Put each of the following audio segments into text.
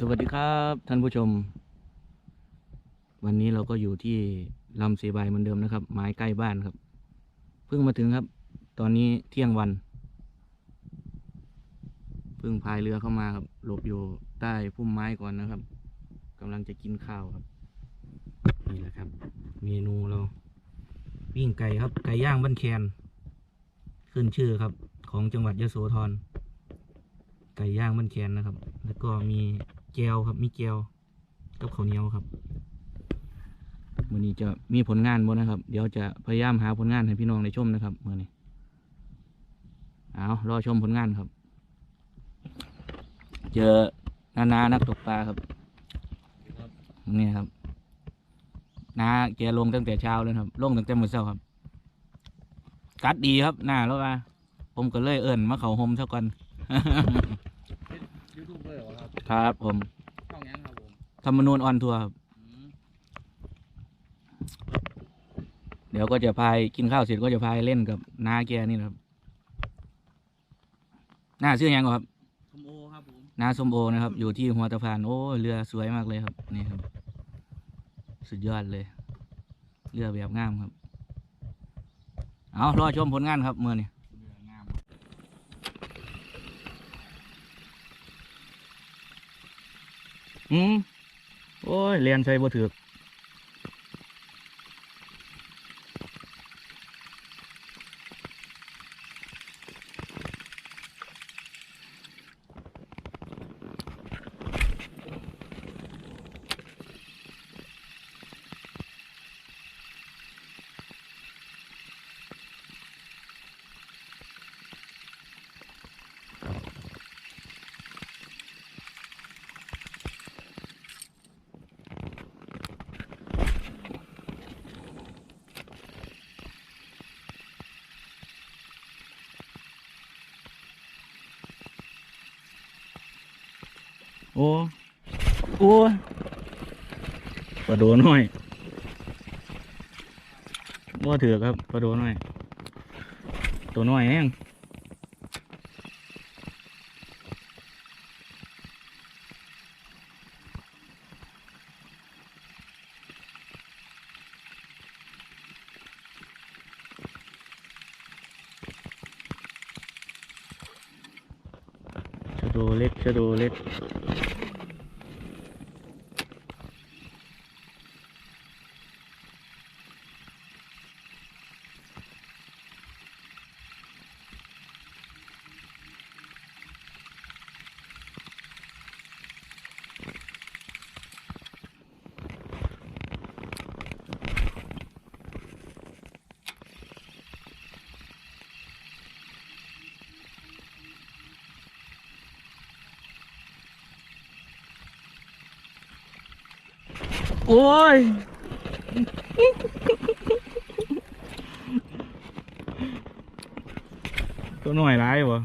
สวัสดีครับท่านผู้ชม วันนี้เราก็อยู่ที่ลำเสบายเหมือนเดิมนะครับ ไม้ใกล้บ้านครับ เพิ่งมาถึงครับ ตอนนี้เที่ยงวันเพิ่งพายเรือเข้ามาครับ หลบอยู่ใต้พุ่มไม้ก่อนนะครับกำลังจะกินข้าวครับ นี่แหละครับ เมนูเราปิ้งไก่ครับ ไก่ย่างบ้านแคนขึ้นชื่อครับ ของจังหวัดยโสธรไก่ย่างบ้านแคนนะครับ แล้วก็มี แจวครับ มีแจวกับข้าวเหนียวครับวันนี้จะมีผลงานบ่นะครับ เดี๋ยวจะพยายามหาผลงานให้พี่น้องได้ชมนะครับมื่อนี้เอารอชมผลงานครับ เจอนานานักตกปลาครับนี่ครับนาแกลงตั้งแต่เช้าเลยครับลงตั้งแต่มื้อเช้าครับ กัดดีครับหน้าแล้วว่าผมก็เลยเอิ่นมาเขาโฮมเท่ากัน ยูทูบเบอร์เหรอ ครับครับผมช่องยังครับผมธรรมนูญออนทัวร์ครับอืมเดี๋ยวก็จะพายกินข้าวเสร็จก็จะพายเล่นกับน้าแกนี่นะครับหน้าชื่อหยังก่อนครับคมโอครับผมน้าส้มโอนะครับ อยู่ที่หัวตะพานโอ้ยเรือสวยมากเลยครับนี่ครับ สุดยอดเลย เรือแบบงามครับ เอารอชมผลงานครับเมื่อนี้ เรืองาม อืมโอ้ยเรียนใช้บ่ถือ โอ้โอ้ปลาโดน้อยบ่ถือกครับปลาโดน้อย ตัวน้อยแห้งชะโดเล็กชะโดเล็ก โอ้ยตัวหน่อยร้ายวะ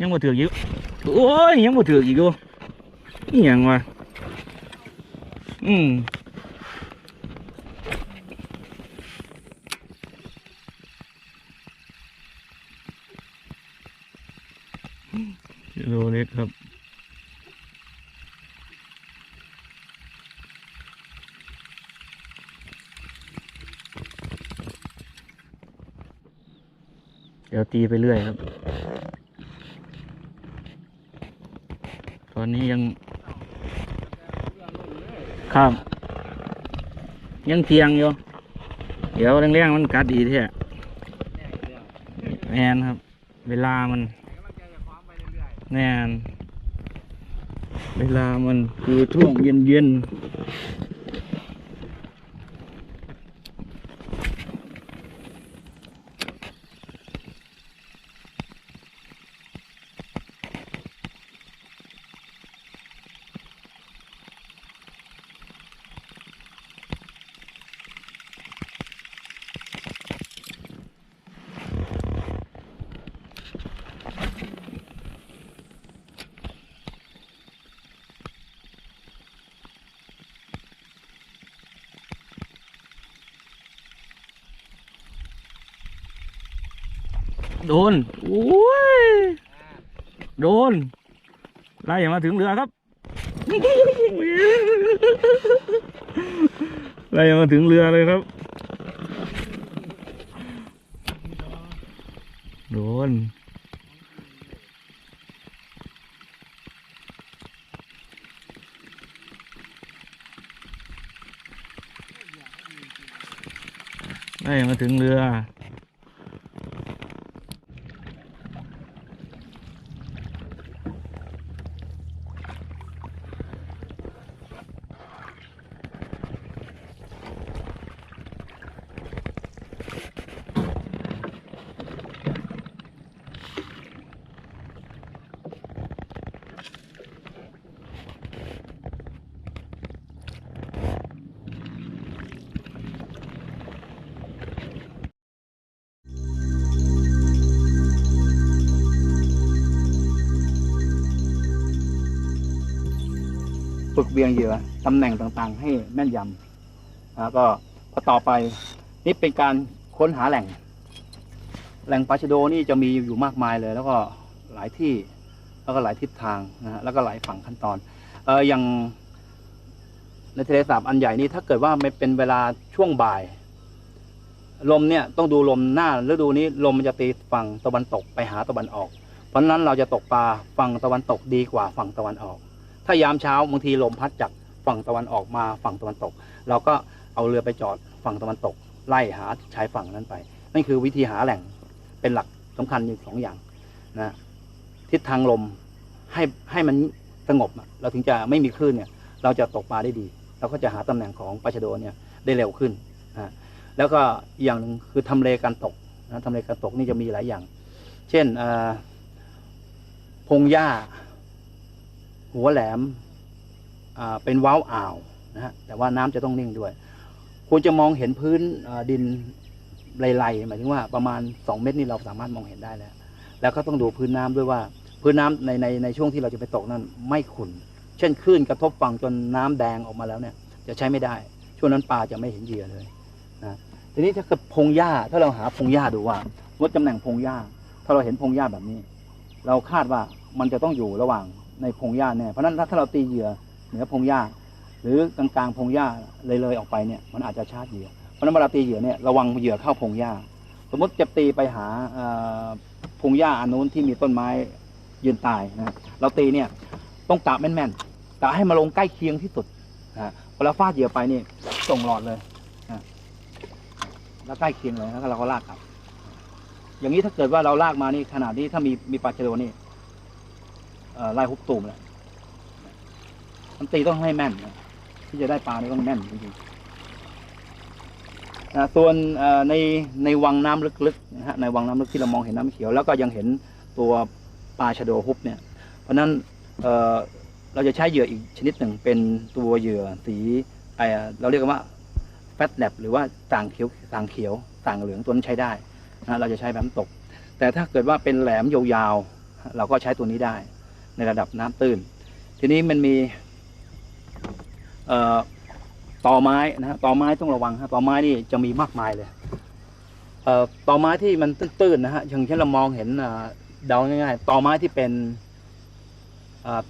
ยังบ่ถือกอยู่โอ้ย ยังบ่ถือกอีกอยู่นี่ยังวะอืม กิโลเล็กครับ เดี๋ยวตีไปเรื่อยครับ ตอนนี้ยังครับ ยังเทียงอยู่ เดี๋ยวแรงๆมันกัดดีแท้แน่เรื่องแมนครับ เวลามันแน่นเวลามันคือช่วงเย็นเโดนโอ้ยโดนไล่มาถึงเรือครับไล่มาถึงเรือเลยครับ โดนไล่มาถึงเรือ ฝึกเวียงเหยื่อตำแหน่งต่างๆ ให้แม่นยำแล้วก็พอต่อไปนี่เป็นการค้นหาแหล่ง แหล่งปลาชะโดนี่จะมีอยู่มากมายเลย แล้วก็หลายที่แล้วก็หลายทิศทางนะฮะแล้วก็หลายฝั่งขั้นตอนเอออย่างในทะเลสาบอันใหญ่นี่ถ้าเกิดว่าไม่เป็นเวลาช่วงบ่าย ลมเนี่ยต้องดูลมหน้าฤดูนี้ลมมันจะตีฝั่งตะวันตกไปหาตะวันออก เพราะนั้นเราจะตกปลาฝั่งตะวันตกดีกว่าฝั่งตะวันออก ถ้ายามเช้าบางทีลมพัดจากฝั่งตะวันออกมาฝั่งตะวันตก เราก็เอาเรือไปจอดฝั่งตะวันตก ไล่หาชายฝั่งนั้นไป นั่นคือวิธีหาแหล่งเป็นหลักสำคัญอยู่สองอย่างนะทิศทางลมให้ให้มันสงบเราถึงจะไม่มีคลื่นเนี่ย เราจะตกปลาได้ดี เราก็จะหาตำแหน่งของปลาชะโดเนี่ยได้เร็วขึ้นนะแล้วก็อย่างหนึ่งคือทำเลการตกนะทำเลการตกนี่จะมีหลายอย่าง เช่นอ่อพงหญ้า หัวแหลมเป็นว้าวอ่าวนะฮะแต่ว่าน้ำจะต้องนิ่งด้วย ควรจะมองเห็นพื้นดินไหลๆหมายถึงว่าประมาณ 2 เมตรนี่เราสามารถมองเห็นได้แล้ว แล้วก็ต้องดูพื้นน้ำด้วยว่า พื้นน้ำในในในช่วงที่เราจะไปตกนั้นไม่ขุ่นเช่นคลื่นกระทบฝั่งจนน้ำแดงออกมาแล้วเนี่ย จะใช้ไม่ได้ ช่วงนั้นปลาจะไม่เห็นเหยื่อเลยนะทีนี้ถ้าเกิดพงหญ้าถ้าเราหาพงหญ้าดูว่าว่าตำแหน่งพงหญ้า ถ้าเราเห็นพงหญ้าแบบนี้ เราคาดว่ามันจะต้องอยู่ระหว่าง ในพงหญ้าแน่เพราะนั้นถ้าเราตีเหยื่อเหนือพงหญ้าหรือกลางๆพงหญ้าเลยเลยๆออกไปเนี่ยมันอาจจะชาร์จเหยื่อเพราะนั้นเวลาตีเหยื่อเนี่ยระวังเหยื่อเข้าพงหญ้าสมมติจะตีไปหาพงหญ้าอันนู้นที่มีต้นไม้ยืนตายนะเราตีเนี่ยต้องกะแม่นๆกะให้มาลงใกล้เคียงที่สุดนะเวลาฟาดเหยื่อไปนี่ส่งหลอดเลยนะแล้วใกล้เคียงเลยแล้วเราก็ลากกลับอย่างนี้ถ้าเกิดว่าเราลากมานี่ขนาดนี้ถ้ามีมีปลาชโดนี่ ไล่ฮุบตูมเลยมันตีต้องให้แม่นนะที่จะได้ปลานี่ต้องแม่นจริงๆนะส่วนในในวังน้ำลึกๆนะฮะในวังน้ำลึกที่เรามองเห็นน้ำเขียว แล้วก็ยังเห็นตัวปลาชะโดฮุบเนี่ย เพราะนั้นเเราจะใช้เหยื่ออีกชนิดหนึ่งเป็นตัวเหยื่อสีเอ่อเราเรียกว่าแฟตแลบหรือว่าต่างเขียวต่างเขียวต่างเหลืองตัวนั้นใช้ได้นะเราจะใช้แบบตก แต่ถ้าเกิดว่าเป็นแหลมยาวๆเราก็ใช้ตัวนี้ได้ ในระดับน้ำตื้น ทีนี้มันมีเอ่อไม้นะฮะต่อไม้ต้องระวังฮะต่อไม้นี่จะมีมากมายเลยเอ่อไม้ที่มันตื้นๆนะฮะอย่างเช่นเรามองเห็นเดาง่ายๆต่อไม้ที่เป็น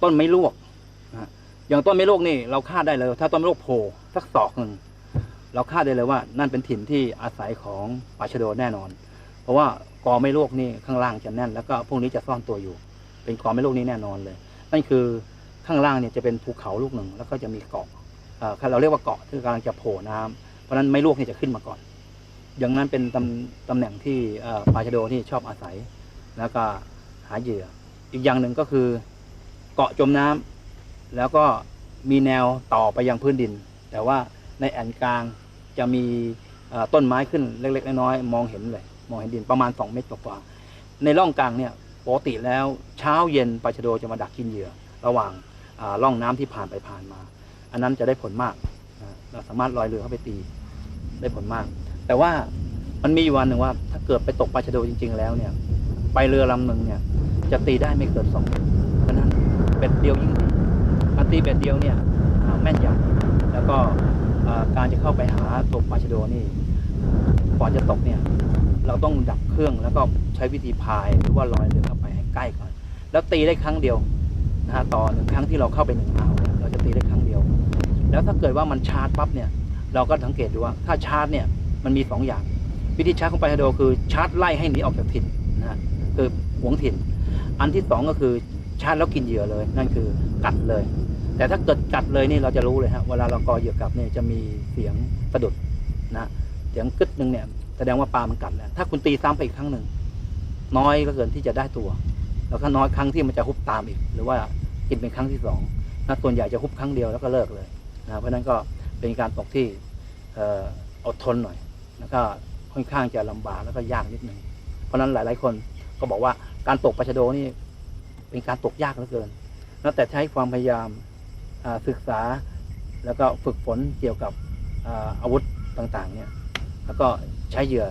ต้นไม้ลวกอย่างต้นไม้ลวกนี่เราคาดได้เลย ถ้าต้นไม้ลวกโผล่สักศอกหนึ่งเราคาดได้เลยว่า นั่นเป็นถิ่นที่อาศัยของปลาชะโดแน่นอน เพราะว่ากอไม่โลกนี่ข้างล่างจะแน่น แล้วก็พวกนี้จะซ่อนตัวอยู่ เป็นกอไม่โลกนี้แน่นอนเลย นั่นคือข้างล่างเนี่ยจะเป็นภูเขาลูกหนึ่ง แล้วก็จะมีเกาะเอ่อเราเรียกว่าเกาะที่กำลังจะโผล่น้ำเพราะนั้นไม่ลวกนี่จะขึ้นมาก่อน อย่างนั้นเป็นตำตำแหน่งที่ปลาชะโดที่ชอบอาศัย แล้วก็หาเหยื่อ อีกอย่างหนึ่งก็คือเกาะจมน้ำแล้วก็มีแนวต่อไปยังพื้นดิน แต่ว่าในแอนกลางจะมีต้นไม้ขึ้นเล็กๆน้อยๆมองเห็นเลย มองเห็นดินประมาณ 2 เมตรกว่าๆในร่องกลางเนี่ย ปกติแล้วเช้าเย็นปลาชะโดจะมาดักกินเหยื่อ ระหว่างอ่าร่องน้ำที่ผ่านไปผ่านมา อันนั้นจะได้ผลมากเราสามารถลอยเรือเข้าไปตีได้ผลมาก แต่ว่ามันมีอยู่วันหนึ่งว่าถ้าเกิดไปตกปลาชะโดจริง ๆ แล้วเนี่ย ไปเรือลำหนึ่งเนี่ย จะตีได้ไม่เกินสองเม็ดเพราะนั้นเบ็ดเดียวยิ่งดีการตีเบ็ดเดียวเนี่ยแม่นยำแล้วก็การจะเข้าไปหาตกปลาชะโดนี่ก่อนจะตกเนี่ย เราต้องดับเครื่องแล้วก็ใช้วิธีพายหรือว่าลอยเรือเข้าไปให้ใกล้ก่อน แล้วตีได้ครั้งเดียวนะฮะต่อหนึ่งครั้งที่เราเข้าไปหนึ่งอ่าวเราจะตีได้ครั้งเดียว แล้วถ้าเกิดว่ามันชาร์จปั๊บเนี่ยเราก็สังเกตดูว่าถ้าชาร์จเนี่ยมันมีสองอย่าง วิธีชาร์จของปลาชะโดคือชาร์จไล่ให้หนีออกจากถิ่นนะฮะคือหวงถิ่น อันที่สองก็คือชาร์จแล้วกินเหยื่อเลย นั่นคือกัดเลย แต่ถ้าเกิดกัดเลยนี่เราจะรู้เลยฮะเวลาเรากอเหยื่อกลับเนี่ยจะมีเสียงสะดุดนะฮะเสียงกึดหนึ่งเนี่ย แสดงว่าปลามันกัดแล้วถ้าคุณตีซ้ำไปอีกครั้งหนึ่งน้อยก็เกินที่จะได้ตัว แล้วก็น้อยครั้งที่มันจะฮุบตามอีก หรือว่ากินเป็นครั้งที่สองนะส่วนใหญ่จะฮุบครั้งเดียวแล้วก็เลิกเลยนะเพราะนั้นก็เป็นการตกที่เอออดทนหน่อยแล้วก็ค่อนข้างจะลำบากแล้วก็ยากนิดนึงเพราะนั้นหลาย ๆ คนก็บอกว่าการตกปลาชะโดนี่เป็นการตกยากเหลือเกินแล้วแต่ใช้ความพยายามศึกษาแล้วก็ฝึกฝนเกี่ยวกับออาวุธต่าง ๆ เนี่ย แล้วก็ใช้เหยื่อ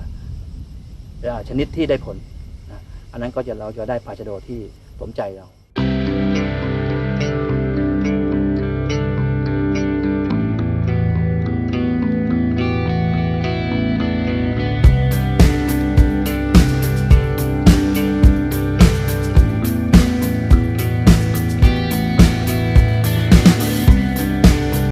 ชนิดที่ได้ผล อันนั้นก็จะเราจะได้ปลาชะโดที่สมใจเรา